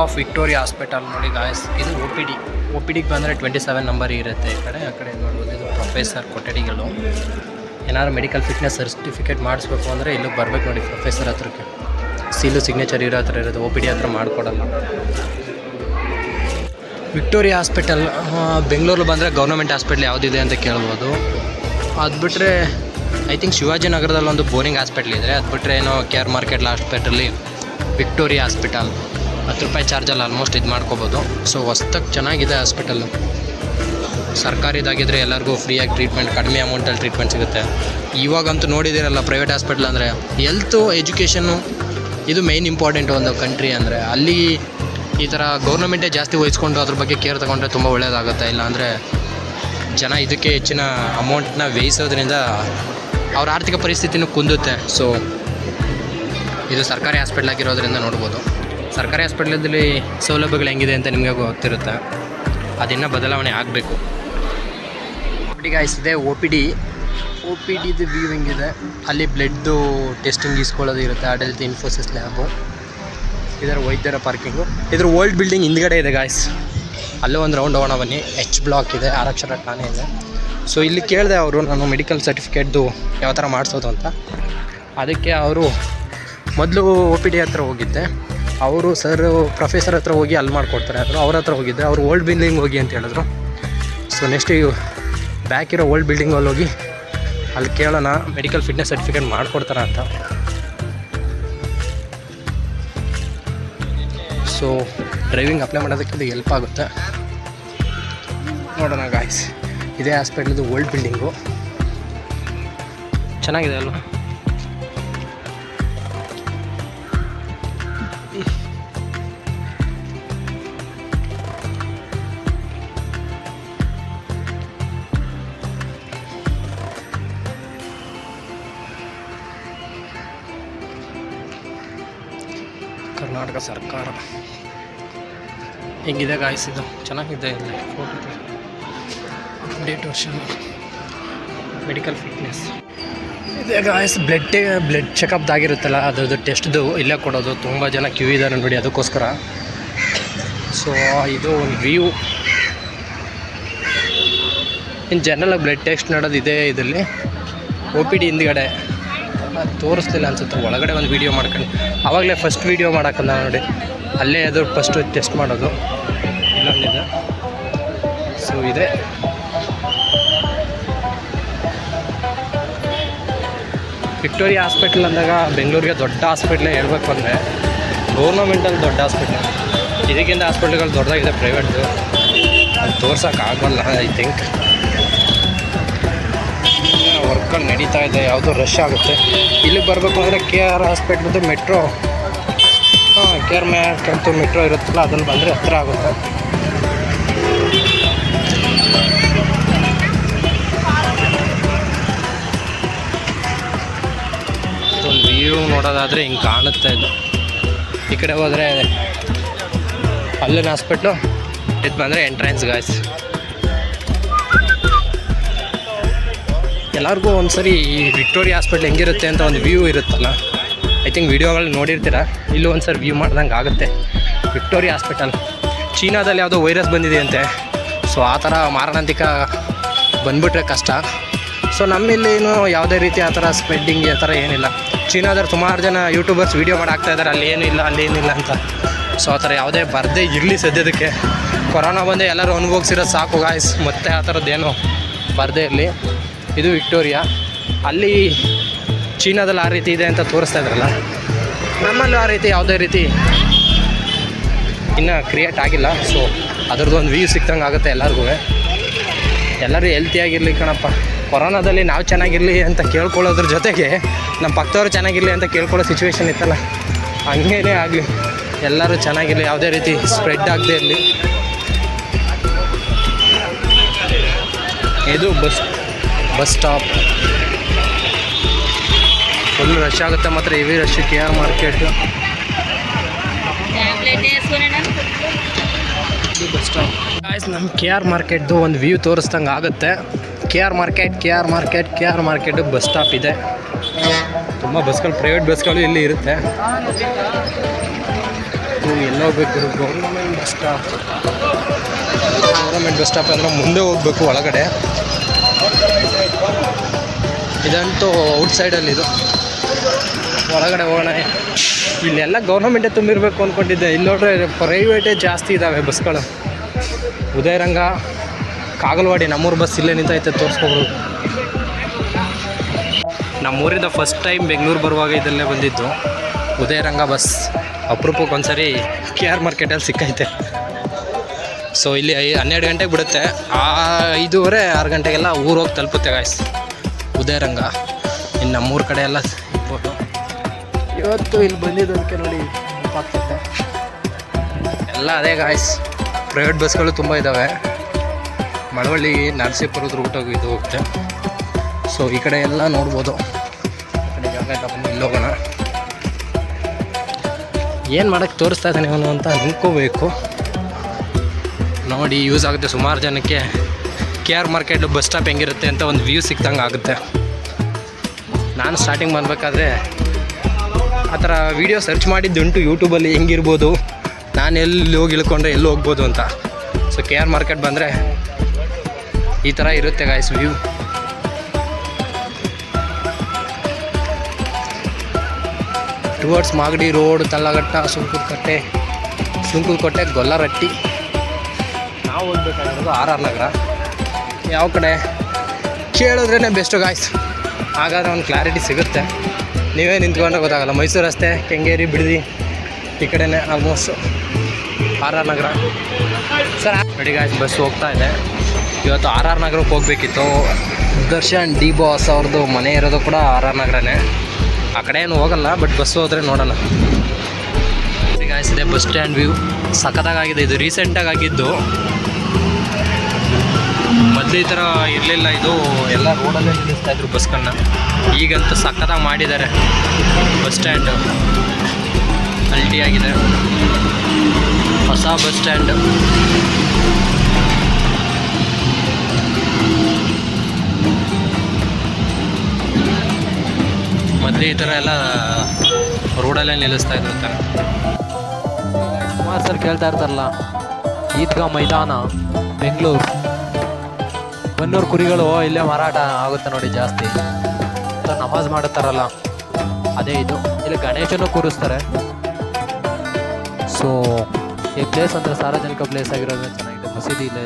Of Victoria hospital ನೋಡಿ guys ಇದು O P D O P ಡಿಗೆ ಬಂದರೆ ಟ್ವೆಂಟಿ ಸೆವೆನ್ ನಂಬರ್ ಇರುತ್ತೆ ಈ ಕಡೆ. ಆ ಕಡೆ ನೋಡ್ಬೋದು, ಇದು ಪ್ರೊಫೆಸರ್ ಕೊಠಡಿಗಳು. ಏನಾದ್ರು ಮೆಡಿಕಲ್ ಫಿಟ್ನೆಸ್ ಸರ್ಟಿಫಿಕೇಟ್ ಮಾಡಿಸ್ಬೇಕು ಅಂದರೆ ಇಲ್ಲಿಗೆ ಬರಬೇಕು ನೋಡಿ ಪ್ರೊಫೆಸರ್ ಹತ್ರಕ್ಕೆ. ಸೀಲು ಸಿಗ್ನೇಚರ್ ಇರೋ ಹತ್ರ ಇರೋದು ಒ ಪಿ ಡಿ ಹತ್ರ ಮಾಡಿಕೊಡಲ್ಲ. ವಿಕ್ಟೋರಿಯಾ ಹಾಸ್ಪಿಟಲ್ ಬೆಂಗಳೂರು ಬಂದರೆ ಗೌರ್ಮೆಂಟ್ ಹಾಸ್ಪಿಟ್ಲ್ ಯಾವುದಿದೆ ಅಂತ ಕೇಳ್ಬೋದು. ಅದು ಬಿಟ್ಟರೆ ಐ ಥಿಂಕ್ ಶಿವಾಜಿ ನಗರದಲ್ಲಿ ಒಂದು ಬೋರಿಂಗ್ ಹಾಸ್ಪಿಟ್ಲ್ ಇದೆ. ಅದು ಬಿಟ್ಟರೆ ಏನೋ ಕೆ ಆರ್ ಮಾರ್ಕೆಟ್ ಹಾಸ್ಪಿಟಲ್ಲಿ ವಿಕ್ಟೋರಿಯಾ ಹಾಸ್ಪಿಟಲ್ ಹತ್ತು ರೂಪಾಯಿ ಚಾರ್ಜಲ್ಲಿ ಆಲ್ಮೋಸ್ಟ್ ಇದು ಮಾಡ್ಕೋಬೋದು. ಸೊ ಹೊಸ್ದಾಗಿ ಚೆನ್ನಾಗಿದೆ ಹಾಸ್ಪಿಟಲ್ಲು ಸರ್ಕಾರಿದಾಗಿದ್ದರೆ ಎಲ್ಲರಿಗೂ ಫ್ರೀಯಾಗಿ ಟ್ರೀಟ್ಮೆಂಟ್ ಕಡಿಮೆ ಅಮೌಂಟಲ್ಲಿ ಟ್ರೀಟ್ಮೆಂಟ್ ಸಿಗುತ್ತೆ. ಇವಾಗಂತೂ ನೋಡಿದ್ದೀರಲ್ಲ ಪ್ರೈವೇಟ್ ಹಾಸ್ಪಿಟ್ಲ್ ಅಂದರೆ ಎಲ್ತು ಎಜುಕೇಷನ್ನು ಇದು ಮೇಯ್ನ್ ಇಂಪಾರ್ಟೆಂಟ್ ಒಂದು ಕಂಟ್ರಿ ಅಂದರೆ. ಅಲ್ಲಿ ಈ ಥರ ಗೌರ್ಮೆಂಟೇ ಜಾಸ್ತಿ ವಹಿಸ್ಕೊಂಡು ಅದ್ರ ಬಗ್ಗೆ ಕೇರ್ ತಗೊಂಡ್ರೆ ತುಂಬ ಒಳ್ಳೆಯದಾಗುತ್ತೆ ಇಲ್ಲಾಂದರೆ ಜನ ಇದಕ್ಕೆ ಹೆಚ್ಚಿನ ಅಮೌಂಟ್ನ ವ್ಯಯಿಸೋದ್ರಿಂದ ಅವ್ರ ಆರ್ಥಿಕ ಪರಿಸ್ಥಿತಿನೂ ಕುಂದುತ್ತೆ. ಸೊ ಇದು ಸರ್ಕಾರಿ ಹಾಸ್ಪಿಟ್ಲ್ ಆಗಿರೋದ್ರಿಂದ ನೋಡ್ಬೋದು. ಸರ್ಕಾರಿ ಹಾಸ್ಪಿಟ್ಲಲ್ಲಿ ಸೌಲಭ್ಯಗಳು ಹೆಂಗಿದೆ ಅಂತ ನಿಮಗೆ ಗೊತ್ತಿರುತ್ತೆ? ಅದಿನ್ನೂ ಬದಲಾವಣೆ ಆಗಬೇಕು. ಗಾಯಿಸಿದೆ O P D O P ಡಿದು view ಹೆಂಗಿದೆ? ಅಲ್ಲಿ ಬ್ಲಡ್ದು ಟೆಸ್ಟಿಂಗ್ ಇಸ್ಕೊಳ್ಳೋದು ಇರುತ್ತೆ, ಆಡಳಿತ ಇನ್ಫೋಸಿಸ್ ಲ್ಯಾಬು ಇದರ ವೈದ್ಯರ ಪಾರ್ಕಿಂಗು ಇದ್ರ ಓಲ್ಡ್ ಬಿಲ್ಡಿಂಗ್ ಹಿಂದ್ಗಡೆ ಇದೆ ಗಾಯ್ಸ್ ಅಲ್ಲೂ ಒಂದು ರೌಂಡ್ ಹೋಗೋಣ ಬನ್ನಿ. ಎಚ್ ಬ್ಲಾಕ್ ಇದೆ, ಆರಕ್ಷರ ಠಾಣೆ ಇದೆ. ಸೊ ಇಲ್ಲಿ ಕೇಳಿದೆ ಅವರು, ನಾನು ಮೆಡಿಕಲ್ ಸರ್ಟಿಫಿಕೇಟ್ದು ಯಾವ ಥರ ಮಾಡಿಸೋದು ಅಂತ. ಅದಕ್ಕೆ ಅವರು ಮೊದಲು ಒ ಪಿ ಡಿ ಹತ್ರ ಹೋಗಿದ್ದೆ. ಅವರು ಸರ್, ಪ್ರೊಫೆಸರ್ ಹತ್ರ ಹೋಗಿ ಅಲ್ಲಿ ಮಾಡಿಕೊಡ್ತಾರೆ. ಅಂದರು ಅವ್ರ ಹತ್ರ ಹೋಗಿದ್ದೆ ಅವರು ಓಲ್ಡ್ ಬಿಲ್ಡಿಂಗ್ ಹೋಗಿ ಅಂತ ಹೇಳಿದ್ರು. ಸೊ ನೆಕ್ಸ್ಟ್ ಬ್ಯಾಕ್ ಇರೋ ಓಲ್ಡ್ ಬಿಲ್ಡಿಂಗಲ್ಲಿ ಹೋಗಿ ಅಲ್ಲಿ ಕೇಳೋಣ ಮೆಡಿಕಲ್ ಫಿಟ್ನೆಸ್ ಸರ್ಟಿಫಿಕೇಟ್ ಮಾಡಿಕೊಡ್ತಾರ ಅಂತ. ಸೊ ಡ್ರೈವಿಂಗ್ ಅಪ್ಲೈ ಮಾಡೋದಕ್ಕಿಂತ ಹೆಲ್ಪ್ ಆಗುತ್ತೆ. ನೋಡೋಣ ಗಾಯ್ಸ್ ಇದೇ ಹಾಸ್ಪಿಟ್ಲದು ಓಲ್ಡ್ ಬಿಲ್ಡಿಂಗು ಚೆನ್ನಾಗಿದೆ ಅಲ್ವಾ? ಕರ್ನಾಟಕ ಸರ್ಕಾರ. ಹೆಂಗಿದೆ ಗಾಯಿಸಿದ್ದು ಚೆನ್ನಾಗಿದೆ ಇಲ್ಲಿ photo update version medical fitness ಇದೆ ಗಾಯಸ್ ಬ್ಲಡ್ ಬ್ಲಡ್ ಚೆಕಪ್ದಾಗಿರುತ್ತಲ್ಲ ಅದ್ರದ್ದು ಟೆಸ್ಟ್ದು ಇಲ್ಲೇ ಕೊಡೋದು. ತುಂಬ ಜನ ಕ್ಯೂ ಇದ್ದಾರೆ ನೋಡಿ ಅದಕ್ಕೋಸ್ಕರ. ಸೊ ಇದು ಒಂದು ವ್ಯೂ ಇನ್ನು ಜನರಲ್ ಬ್ಲಡ್ ಟೆಸ್ಟ್ ನೋಡೋದು ಇದೆ ಇದರಲ್ಲಿ. ಒ ಪಿ ಡಿ ಹಿಂದ್ಗಡೆ. ಅದು ತೋರಿಸ್ತಿಲ್ಲ ಅನ್ಸುತ್ತೆ. ಒಳಗಡೆ ಒಂದು ವೀಡಿಯೋ ಮಾಡ್ಕೊಂಡು. ಆವಾಗಲೇ ಫಸ್ಟ್ ವೀಡಿಯೋ ಮಾಡೋಕ್ಕಲ್ಲ ನೋಡಿ. ಅಲ್ಲೇ ಅದು ಫಸ್ಟು ಟೆಸ್ಟ್ ಮಾಡೋದು. ಇಲ್ಲೊಂದಿದೆ. ಸೊ ಇದೆ. ವಿಕ್ಟೋರಿಯಾ ಹಾಸ್ಪಿಟ್ಲ್ ಅಂದಾಗ ಬೆಂಗಳೂರಿಗೆ ದೊಡ್ಡ ಹಾಸ್ಪಿಟ್ಲೇ ಹೇಳ್ಬೇಕು ಅಂದರೆ ಗೌರ್ನಮೆಂಟಲ್ಲಿ ದೊಡ್ಡ ಹಾಸ್ಪಿಟ್ಲ್ ಇದಕ್ಕಿಂತ ಹಾಸ್ಪಿಟ್ಲ್ಗಳು ದೊಡ್ಡದಾಗಿದೆ ಪ್ರೈವೇಟ್ದು ಅದು ತೋರ್ಸೋಕ್ಕಾಗಲ್ಲ ಐ ಥಿಂಕ್ ವರ್ಕಲ್ಲಿ ನಡೀತಾ ಇದೆ, ಯಾವುದೋ ರಶ್ ಆಗುತ್ತೆ. ಇಲ್ಲಿಗೆ ಬರಬೇಕು ಅಂದರೆ ಕೆ ಆರ್ ಹಾಸ್ಪಿಟ್ಲದ್ದು ಮೆಟ್ರೋ ಹಾಂ ಕೆ ಆರ್ ಮ್ಯಾಕ್ ಅಂತೂ ಮೆಟ್ರೋ ಇರುತ್ತಲ್ಲ, ಅದನ್ನು ಬಂದರೆ ಹತ್ರ ಆಗುತ್ತೆ. ವ್ಯೂ ನೋಡೋದಾದರೆ ಹಿಂಗೆ ಕಾಣುತ್ತೆ ಇದು. ಈ ಕಡೆ ಹೋದರೆ ಅಲ್ಲಿನ ಹಾಸ್ಪಿಟ್ಲು ಇದು ಬಂದರೆ ಎಂಟ್ರೆನ್ಸ್ ಗಾಯ್ಸ್ ಎಲ್ಲರಿಗೂ ಒಂದು ಸರಿ ಈ ವಿಕ್ಟೋರಿಯಾ ಹಾಸ್ಪಿಟ್ಲ್ ಹೆಂಗಿರುತ್ತೆ ಅಂತ ಒಂದು ವ್ಯೂ ಇರುತ್ತಲ್ಲ? ಐ ಥಿಂಕ್ ವೀಡಿಯೋಗಳು ನೋಡಿರ್ತೀರ? ಇಲ್ಲೂ ಒಂದು ಸರಿ ವ್ಯೂ ಮಾಡ್ದಂಗೆ ಆಗುತ್ತೆ. ವಿಕ್ಟೋರಿಯಾ ಹಾಸ್ಪಿಟಲ್ ಚೀನಾದಲ್ಲಿ ಯಾವುದೋ ವೈರಸ್ ಬಂದಿದೆ ಅಂತೆ. ಸೊ ಆ ಥರ ಮಾರಣಾಂತಿಕ ಬಂದ್ಬಿಟ್ರೆ ಕಷ್ಟ. ಸೊ ನಮ್ಮಿಲ್ಲೇನು ಯಾವುದೇ ರೀತಿ ಆ ಥರ ಸ್ಪ್ರೆಡ್ಡಿಂಗ್ ಆ ಥರ ಏನಿಲ್ಲ. ಚೀನಾದಲ್ಲಿ ಸುಮಾರು ಜನ ಯೂಟ್ಯೂಬರ್ಸ್ ವೀಡಿಯೋ ಮಾಡಿ ಹಾಕ್ತಾ ಇದ್ದಾರೆ ಅಲ್ಲಿ ಏನಿಲ್ಲ ಅಲ್ಲಿ ಏನಿಲ್ಲ ಅಂತ. ಸೊ ಆ ಥರ ಯಾವುದೇ ಬರದೇ ಇರಲಿ ಸದ್ಯದಕ್ಕೆ. ಕೊರೋನಾ ಬಂದು ಎಲ್ಲರೂ ಅನುಭವಿಸಿರೋದು ಸಾಕು ಗಾಯ್ಸ್ ಮತ್ತೆ ಆ ಥರದ್ದೇನು ಬರದೇ ಇರಲಿ. ಇದು ವಿಕ್ಟೋರಿಯಾ. ಅಲ್ಲಿ ಚೀನಾದಲ್ಲಿ ಆ ರೀತಿ ಇದೆ ಅಂತ ತೋರಿಸ್ತಾ ಇದ್ರಲ್ಲ. ನಮ್ಮಲ್ಲೂ ಆ ರೀತಿ, ಯಾವುದೇ ರೀತಿ ಇನ್ನೂ ಕ್ರಿಯೇಟ್ ಆಗಿಲ್ಲ. ಸೊ ಅದ್ರದ್ದು ಒಂದು ವ್ಯೂ ಸಿಕ್ತಂಗೆ ಆಗುತ್ತೆ ಎಲ್ಲರಿಗೂ. ಎಲ್ಲರೂ ಹೆಲ್ತಿಯಾಗಿರಲಿ ಕಣಪ್ಪ. ಕೊರೋನಾದಲ್ಲಿ ನಾವು ಚೆನ್ನಾಗಿರಲಿ ಅಂತ ಕೇಳ್ಕೊಳ್ಳೋದ್ರ ಜೊತೆಗೆ ನಮ್ಮ ಪಕ್ಕದವ್ರು ಚೆನ್ನಾಗಿರಲಿ ಅಂತ ಕೇಳ್ಕೊಳ್ಳೋ ಸಿಚುವೇಶನ್ ಇತ್ತಲ್ಲ. ಹಂಗೇನೇ ಆಗಲಿ. ಎಲ್ಲರೂ ಚೆನ್ನಾಗಿರಲಿ, ಯಾವುದೇ ರೀತಿ ಸ್ಪ್ರೆಡ್ ಆಗದೆ ಇರಲಿ. ಇದು bus bus stop. Full rush ಆಗುತ್ತೆ ಮಾತ್ರ heavy rush K R market bus ನಮ್ಮ ಕೆ ಆರ್ ಮಾರ್ಕೆಟ್ದು ಒಂದು ವ್ಯೂ ತೋರಿಸ್ದಂಗೆ ಆಗುತ್ತೆ. K R market K R market K R market bus stop ಇದೆ. ತುಂಬ ಬಸ್ಗಳು ಪ್ರೈವೇಟ್ ಬಸ್ಗಳು ಇಲ್ಲಿ ಇರುತ್ತೆ. ಎಲ್ಲಿ ಹೋಗ್ಬೇಕು government bus stop government bus stop ಅಂದರೆ ಮುಂದೆ ಹೋಗ್ಬೇಕು ಒಳಗಡೆ. ಇದಂತೂ ಔಟ್ಸೈಡಲ್ಲಿ ಇದು ಒಳಗಡೆ ಹೋಗೋಣ. ಇಲ್ಲೆಲ್ಲ ಗೌರ್ಮೆಂಟೇ ತುಂಬಿರಬೇಕು ಅಂದ್ಕೊಂಡಿದ್ದೆ ಇಲ್ಲಿ ನೋಡ್ರೆ ಪ್ರೈವೇಟೇ ಜಾಸ್ತಿ ಇದ್ದಾವೆ ಬಸ್ಗಳು ಉದಯರಂಗ, ಕಾಗಲವಾಡಿ, ನಮ್ಮೂರು ಬಸ್ ಇಲ್ಲೇ ನಿಂತೈತೆ ತೋರಿಸ್ಕೊಬೋದು ನಮ್ಮೂರಿಂದ ಫಸ್ಟ್ ಟೈಮ್ ಬೆಂಗಳೂರು ಬರುವಾಗ ಇದಲ್ಲೇ ಬಂದಿದ್ದು ಉದಯರಂಗ ಬಸ್ ಅಪರೂಪಕ್ಕೆ ಒಂದ್ಸರಿ ಕೆ ಆರ್ ಮಾರ್ಕೆಟಲ್ಲಿ ಸಿಕ್ಕೈತೆ. ಸೊ ಇಲ್ಲಿ ಐ ಹನ್ನೆರಡು ಗಂಟೆಗೆ ಬಿಡುತ್ತೆ. ಆ ಐದೂವರೆ, ಆರು ಗಂಟೆಗೆಲ್ಲ ಊರೋಗಿ ತಲುಪುತ್ತೆ ಗಾಯ್ಸ್ ಉದಯರಂಗ. ಇನ್ನು ನಮ್ಮೂರ ಕಡೆ ಎಲ್ಲ ಸಿಗ್ಬೋದು ಇವತ್ತು ಇಲ್ಲಿ ಬಂದಿದ್ದಕ್ಕೆ ನೋಡಿ ನೆನಪಾಗ್ತೈತೆ ಎಲ್ಲ ಅದೇ ಗಾಯ್ಸ್ ಪ್ರೈವೇಟ್ ಬಸ್ಗಳು ತುಂಬ ಇದ್ದಾವೆ ಮಳವಳ್ಳಿ ನರಸೀಪುರದ ರೂಟಾಗಿ ಇದು ಹೋಗುತ್ತೆ ಸೊ ಈ ಕಡೆ ಎಲ್ಲ ನೋಡ್ಬೋದು. ಕಡೆ ಜಾಗ ಇಲ್ಲಿ ಹೋಗೋಣ. ಏನು ಮಾಡೋಕ್ಕೆ ತೋರಿಸ್ತಾ ಇದ್ದಾನೆ ಅವನು ಅಂತ ಅನ್ಕೋಬೇಕು. ನೋಡಿ ಯೂಸ್ ಆಗುತ್ತೆ ಸುಮಾರು ಜನಕ್ಕೆ. K R market bus stop ಹೆಂಗಿರುತ್ತೆ ಅಂತ ಒಂದು ವ್ಯೂ ಸಿಕ್ತಂಗೆ ಆಗುತ್ತೆ. ನಾನು ಸ್ಟಾರ್ಟಿಂಗ್ ಮಾಡಬೇಕಾದ್ರೆ ಆ ಥರ ವೀಡಿಯೋ ಸರ್ಚ್ ಮಾಡಿದ್ದುಂಟು ಯೂಟ್ಯೂಬಲ್ಲಿ ಹೆಂಗಿರ್ಬೋದು, ನಾನು ಎಲ್ಲಿ ಹೋಗಿ ಇಳ್ಕೊಂಡ್ರೆ ಎಲ್ಲಿ ಹೋಗ್ಬೋದು ಅಂತ. ಸೊ ಕೆ ಆರ್ ಮಾರ್ಕೆಟ್ ಬಂದರೆ ಈ ಥರ ಇರುತ್ತೆ guys view towards Magadi road Thallaghatta Sunkadakatte Gollarahatti. ನಾವು ಹೋಗ್ಬೇಕಾಗಿರೋದು ಆರ್ ಆರ್ ನಗರ. ಯಾವ ಕಡೆ? ಕೇಳಿದ್ರೇ ಬೆಸ್ಟು ಗಾಯ್ಸ್ ಹಾಗಾದ್ರೆ ಒಂದು ಕ್ಲಾರಿಟಿ ಸಿಗುತ್ತೆ. ನೀವೇ ನಿಂತ್ಕೊಂಡ್ರೆ ಗೊತ್ತಾಗಲ್ಲ. ಮೈಸೂರು ರಸ್ತೆ, ಕೆಂಗೇರಿ, ಬಿಡದಿ, ಈ ಕಡೆನೇ almost R R Nagar. Sir ನೋಡಿ ಗಾಯ್ಸ್ ಬಸ್ ಹೋಗ್ತಾ ಇದೆ. ಇವತ್ತು ಆರ್ ಆರ್ ನಗರಕ್ಕೆ ಹೋಗಬೇಕಿತ್ತು. ದರ್ಶನ್, ಡಿ ಬಾಸ್ ಅವ್ರದ್ದು ಮನೆ ಇರೋದು ಕೂಡ ಆರ್ ಆರ್ ನಗರನೇ. ಆ ಕಡೆ ಏನು ಹೋಗಲ್ಲ ಬಟ್ ಬಸ್ ಹೋದರೆ ನೋಡೋಣ. ಗಾಯ್ಸ್ ಇದೆ ಬಸ್ ಸ್ಟ್ಯಾಂಡ್ ವ್ಯೂ ಸಖತ್ತಾಗಿದೆ ಇದು ರೀಸೆಂಟಾಗಿ ಆಗಿದ್ದು ಮೊದಲು ಈ ಥರ ಇರಲಿಲ್ಲ ಇದು. ಎಲ್ಲ ರೋಡಲ್ಲೇ ನಿಲ್ಲಿಸ್ತಾ ಇದ್ರು ಬಸ್ಗಳನ್ನ ಈಗಂತೂ ಸಕ್ಕತ್ತಾಗಿ ಮಾಡಿದ್ದಾರೆ. Bus stand. ಅಲ್ಟಿ ಆಗಿದೆ. ಹೊಸ ಬಸ್ ಸ್ಟ್ಯಾಂಡ್. ಮೊದಲು ಈ ಥರ ಎಲ್ಲ ರೋಡಲ್ಲೇ ನಿಲ್ಲಿಸ್ತಾ ಇದ್ರು ತಾನೆ ಸರ್ ಕೇಳ್ತಾ ಇರ್ತಾರಲ್ಲ, ಈದ್ಗಾ ಮೈದಾನ, ಬೆಂಗಳೂರು. ಬನ್ನೂರು ಕುರಿಗಳು ಇಲ್ಲೇ ಮಾರಾಟ ಆಗುತ್ತೆ ನೋಡಿ ಜಾಸ್ತಿ. ನಮಾಜ್ ಮಾಡುತ್ತಾರಲ್ಲ, ಅದೇ ಇದು. ಇಲ್ಲಿ ಗಣೇಶನೂ ಕೂರಿಸ್ತಾರೆ. ಸೊ ಈ ಪ್ಲೇಸ್ ಅಂದರೆ ಸಾರ್ವಜನಿಕ ಪ್ಲೇಸ್ ಆಗಿರೋದ್ರಿಂದ ಚೆನ್ನಾಗಿದೆ. ಮಸೀದಿ ಇಲ್ಲ